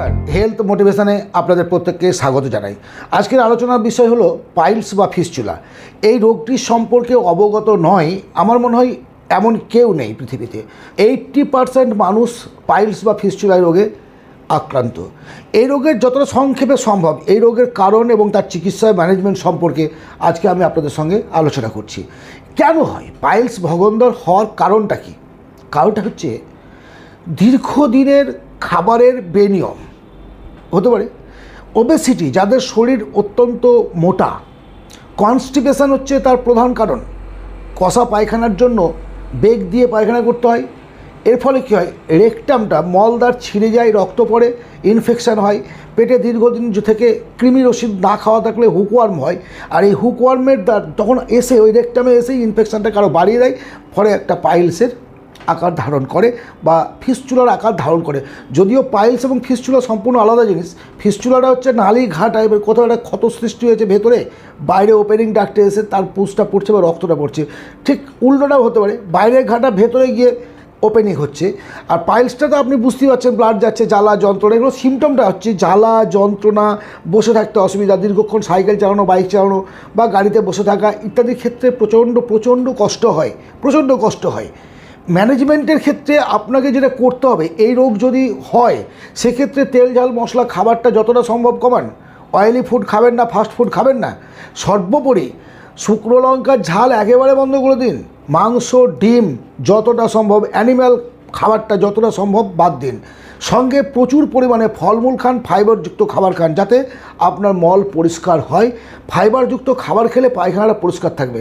নমস্কার হেলথ মোটিভেশানে আপনাদের প্রত্যেককে স্বাগত জানাই। আজকের আলোচনার বিষয় হলো পাইলস বা ফিস্চুলা এই রোগটির সম্পর্কে অবগত নয়, আমার মনে হয় এমন কেউ নেই পৃথিবীতে। এইট্টি পারসেন্ট মানুষ পাইলস বা ফিস্চুলাই রোগে আক্রান্ত। এই রোগের যতটা সংক্ষেপে সম্ভব, এই রোগের কারণ এবং তার চিকিৎসা ম্যানেজমেন্ট সম্পর্কে আজকে আমি আপনাদের সঙ্গে আলোচনা করছি। কেন হয়? পাইলস ভগন্দর হওয়ার কারণটা কি? কারণটা হচ্ছে দীর্ঘদিনের খাবারের বেনিয়ম। হতে পারে। ওবেসিটি যাদের শরীর অত্যন্ত মোটা কনস্টিপেশন হচ্ছে তার প্রধান কারণ। কষা পায়খানার জন্য বেগ দিয়ে পায়খানা করতে হয়। এর ফলে কী হয়? রেকটামটা মলদার ছিঁড়ে যায়, রক্ত পড়ে ইনফেকশান হয়। পেটে দীর্ঘদিন থেকে কৃমির ওষুধ না খাওয়া থাকলে হুকওয়ার্ম হয়। আর এই হুকওয়ার্মের দ্বার তখন এসে ওই রেকটামে এসেই ইনফেকশানটা আরও বাড়িয়ে দেয়। ফলে একটা পাইলসের আকার ধারণ করে বা ফিস্চুলার আকার ধারণ করে। যদিও পাইলস এবং ফিস্চুলা সম্পূর্ণ আলাদা জিনিস। ফিস্চুলাটা হচ্ছে নালি ঘা টাইপের কোথাও একটা ক্ষত সৃষ্টি হয়েছে ভেতরে, বাইরে ওপেনিং ডাক্টে এসে তার পুষটা পড়ছে বা রক্তটা পড়ছে। ঠিক উল্টোটাও হতে পারে বাইরের ঘাটা ভেতরে গিয়ে ওপেনিং হচ্ছে। আর পাইলসটা তো আপনি বুঝতেই পারছেন ব্লাড যাচ্ছে, জ্বালা, যন্ত্রণা, এগুলো সিমটমটা হচ্ছে জ্বালা, যন্ত্রণা, বসে থাকতে অসুবিধা, দীর্ঘক্ষণ সাইকেল চালানো বাইক চালানো বা গাড়িতে বসে থাকা ইত্যাদির ক্ষেত্রে প্রচণ্ড প্রচণ্ড কষ্ট হয়, প্রচণ্ড কষ্ট হয়। ম্যানেজমেন্টের ক্ষেত্রে আপনাকে যেটা করতে হবে, এই রোগ যদি হয়, সেক্ষেত্রে তেল, ঝাল, মশলা, খাবারটা যতটা সম্ভব কমান। অয়েলি ফুড খাবেন না ফাস্ট ফুড খাবেন না। সর্বোপরি শুকনো লঙ্কার ঝাল একেবারে বন্ধ করে দিন। মাংস, ডিম, যতটা সম্ভব অ্যানিম্যাল খাবারটা যতটা সম্ভব বাদ দিন। সঙ্গে প্রচুর পরিমাণে ফলমূল খান ফাইবারযুক্ত খাবার খান, যাতে আপনার মল পরিষ্কার হয়। ফাইবারযুক্ত খাবার খেলে পায়খানাটা পরিষ্কার থাকবে।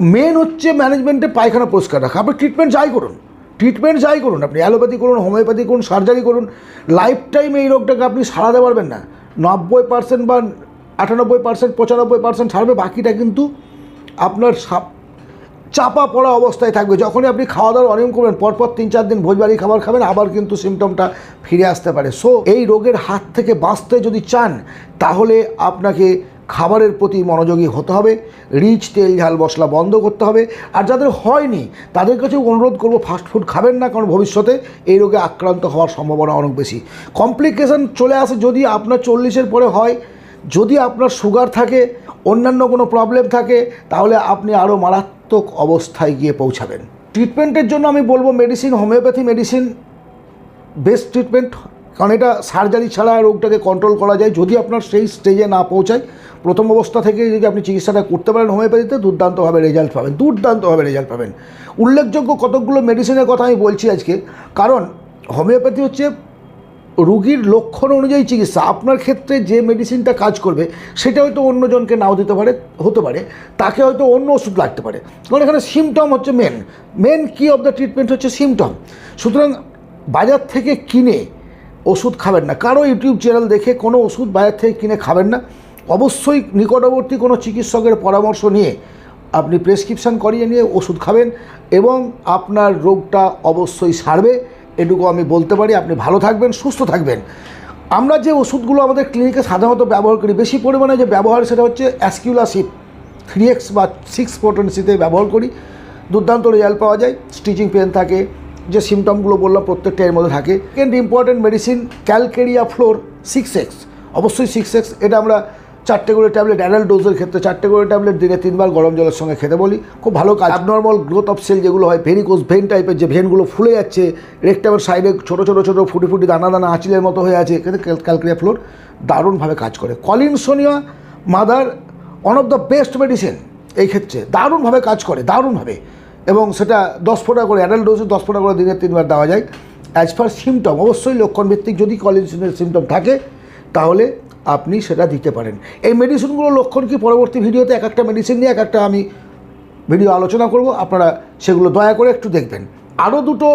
মেন হচ্ছে ম্যানেজমেন্টে পায়খানা পরিষ্কার রাখা। আপনি ট্রিটমেন্ট যাই করুন। ট্রিটমেন্ট যাই করুন। আপনি অ্যালোপ্যাথি করুন, হোমিওপ্যাথি করুন সার্জারি করুন লাইফ টাইম এই রোগটাকে আপনি সারাতে পারবেন না। নব্বই পার্সেন্ট বা আটানব্বই পার্সেন্ট পঁচানব্বই পার্সেন্ট সারবে বাকিটা কিন্তু আপনার সাপ চাপা পড়া অবস্থায় থাকবে। যখনই আপনি খাওয়া দাওয়ার অনিয়ম করবেন, পরপর তিন চার দিন ভোজবাড়ি খাবার খাবেন, আবার কিন্তু সিমটমটা ফিরে আসতে পারে। সো এই রোগের হাত থেকে বাঁচতে যদি চান, তাহলে আপনাকে খাবারের প্রতি মনোযোগী হতে হবে, রিচ তেল ঝাল মশলা বন্ধ করতে হবে, আর যাদের হয়নি, তাদের কাছে অনুরোধ করব ফাস্টফুড খাবেন না, কারণ ভবিষ্যতে এই রোগে আক্রান্ত হওয়ার সম্ভাবনা অনেক বেশি। কমপ্লিকেশন চলে আসে যদি আপনার চল্লিশের পরে হয়, যদি আপনার সুগার থাকে, অন্যান্য কোনো প্রবলেম থাকে, তাহলে আপনি আরও মারাত্মক অবস্থায় গিয়ে পৌঁছাবেন। ট্রিটমেন্টের জন্য আমি বলব medicine homoeopathy medicine best treatment কারণ এটা সার্জারি ছাড়া রোগটাকে কন্ট্রোল করা যায়। যদি আপনার সেই স্টেজে না পৌঁছায়, প্রথম অবস্থা থেকে যদি আপনি চিকিৎসাটা করতে পারেন হোমিওপ্যাথিতে দুর্দান্তভাবে রেজাল্ট পাবেন, দুর্দান্তভাবে রেজাল্ট পাবেন। উল্লেখযোগ্য কতকগুলো মেডিসিনের কথা আমি বলছি আজকে। কারণ হোমিওপ্যাথি হচ্ছে রুগীর লক্ষণ অনুযায়ী চিকিৎসা। আপনার ক্ষেত্রে যে মেডিসিনটা কাজ করবে, সেটা হয়তো অন্যজনকে নাও দিতে পারে, হতে পারে। তাকে হয়তো অন্য ওষুধ লাগতে পারে। কারণ এখানে সিমটম হচ্ছে main main key of the treatment হচ্ছে সিমটম সুতরাং বাজার থেকে কিনে ওষুধ খাবেন না। কারও ইউটিউব চ্যানেল দেখে কোনো ওষুধ বাইরে থেকে কিনে খাবেন না। অবশ্যই নিকটবর্তী কোনো চিকিৎসকের পরামর্শ নিয়ে আপনি প্রেসক্রিপশান করিয়ে নিয়ে ওষুধ খাবেন এবং আপনার রোগটা অবশ্যই সারবে। এটুকু আমি বলতে পারি। আপনি ভালো থাকবেন, সুস্থ থাকবেন। আমরা যে ওষুধগুলো আমাদের ক্লিনিকে সাধারণত ব্যবহার করি, বেশি পরিমাণে যে ব্যবহার সেটা হচ্ছে অ্যাসকিউলাসিপ থ্রি এক্স বা সিক্স পোটেন্সিতে ব্যবহার করি। দুর্দান্ত রেজাল্ট পাওয়া যায়। স্টিচিং পেন থাকে যে সিমটমগুলো বললাম প্রত্যেকটা এর মধ্যে থাকে। Second important medicine calcarea fluor six X অবশ্যই সিক্স এক্স এটা আমরা চারটে করে ট্যাবলেট অ্যাডাল্ট ডোজের ক্ষেত্রে চারটে করে ট্যাবলেট দিনে তিনবার গরম জলের সঙ্গে খেতে বলি। খুব ভালো কাজ। অ্যাবনর্মাল গ্রোথ অফ সেল যেগুলো হয় ভেরিকোজ ভেন টাইপের যে ভেনগুলো ফুলে যাচ্ছে রেকটামের সাইডে ছোটো ছোটো ছোটো, ফুটি ফুটি দানা দানা, আঁচিলের মতো হয়ে আছে, এখানে ক্যালকেরিয়া ফ্লোর দারুণভাবে কাজ করে। Collinsonia mother one of the best medicine এই ক্ষেত্রে। দারুণভাবে কাজ করে, দারুণভাবে। এবং সেটা দশ ফোঁটা করে অ্যাডাল্ট ডোজে দশ ফোঁটা করে দিনে তিনবার দেওয়া যায়। অ্যাজ পার সিমটম অবশ্যই লক্ষণভিত্তিক যদি কলিনসোনিয়ার সিমটম থাকে, তাহলে আপনি সেটা দিতে পারেন। এই মেডিসিনগুলোর লক্ষণ কি পরবর্তী ভিডিওতে? এক একটা মেডিসিন নিয়ে এক একটা আমি ভিডিও আলোচনা করব। আপনারা সেগুলো দয়া করে একটু দেখবেন। আরও দুটো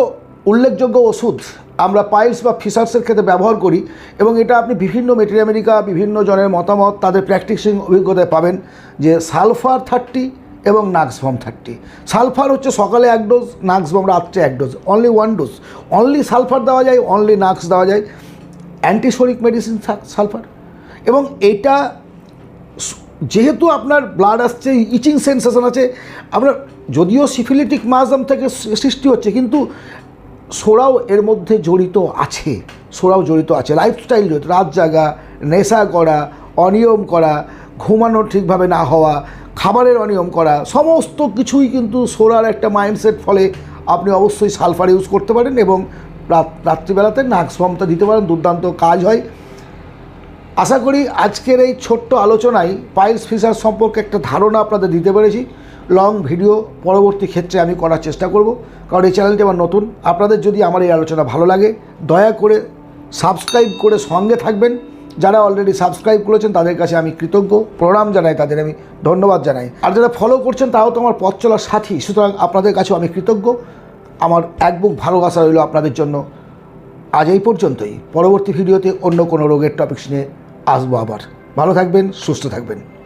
উল্লেখযোগ্য ওষুধ আমরা পাইলস বা ফিসার্সের ক্ষেত্রে ব্যবহার করি এবং এটা আপনি বিভিন্ন মেটেরিয়া আমেরিকা, বিভিন্ন জনের মতামত, তাদের প্র্যাকটিসিং অভিজ্ঞতায় পাবেন যে সালফার থার্টি এবং নাক্সভম থার্টি সালফার হচ্ছে সকালে এক ডোজ নাক্সভম রাত্রে এক dose only one dose only sulphur দেওয়া যায় অনলি নাক্স দেওয়া যায়। অ্যান্টিসোরিক মেডিসিন সালফার এবং এটা যেহেতু আপনার ব্লাড আসছে ইচিং সেন্সেশন আছে, আপনার যদিও সিফিলিটিক মাসম থেকে সৃষ্টি হচ্ছে, কিন্তু সোরাও এর মধ্যে জড়িত আছে। সোরাও জড়িত আছে। লাইফস্টাইল জড়িত। রাত জাগা, নেশা করা, অনিয়ম করা, ঘুমানো ঠিকভাবে না হওয়া খাবারের অনিয়ম করা, সমস্ত কিছুই কিন্তু সোরার একটা মাইন্ডসেট ফলে আপনি অবশ্যই সালফার ইউজ করতে পারেন এবং রাত, রাত্রিবেলাতে নাক সমটা দিতে পারেন, দুর্দান্ত কাজ হয়। আশা করি আজকের এই ছোট্ট আলোচনায় পাইলস ফিশার সম্পর্কে একটা ধারণা আপনাদের দিতে পেরেছি। লং ভিডিও পরবর্তী ক্ষেত্রে আমি করার চেষ্টা করব। কারণ এই চ্যানেলটি আমার নতুন। আপনাদের যদি আমার এই আলোচনা ভালো লাগে, দয়া করে সাবস্ক্রাইব করে সঙ্গে থাকবেন। যারা অলরেডি সাবস্ক্রাইব করেছেন তাদের কাছে আমি কৃতজ্ঞ। প্রণাম জানাই, তাদের আমি ধন্যবাদ জানাই। আর যারা ফলো করছেন তাও তো আমার পথ চলার সাথী। সুতরাং আপনাদের কাছেও আমি কৃতজ্ঞ। আমার এক বুক ভালোবাসা রইল আপনাদের জন্য। আজ এই পর্যন্তই। পরবর্তী ভিডিওতে অন্য কোনো রোগের টপিকস নিয়ে আসব আবার। ভালো থাকবেন, সুস্থ থাকবেন।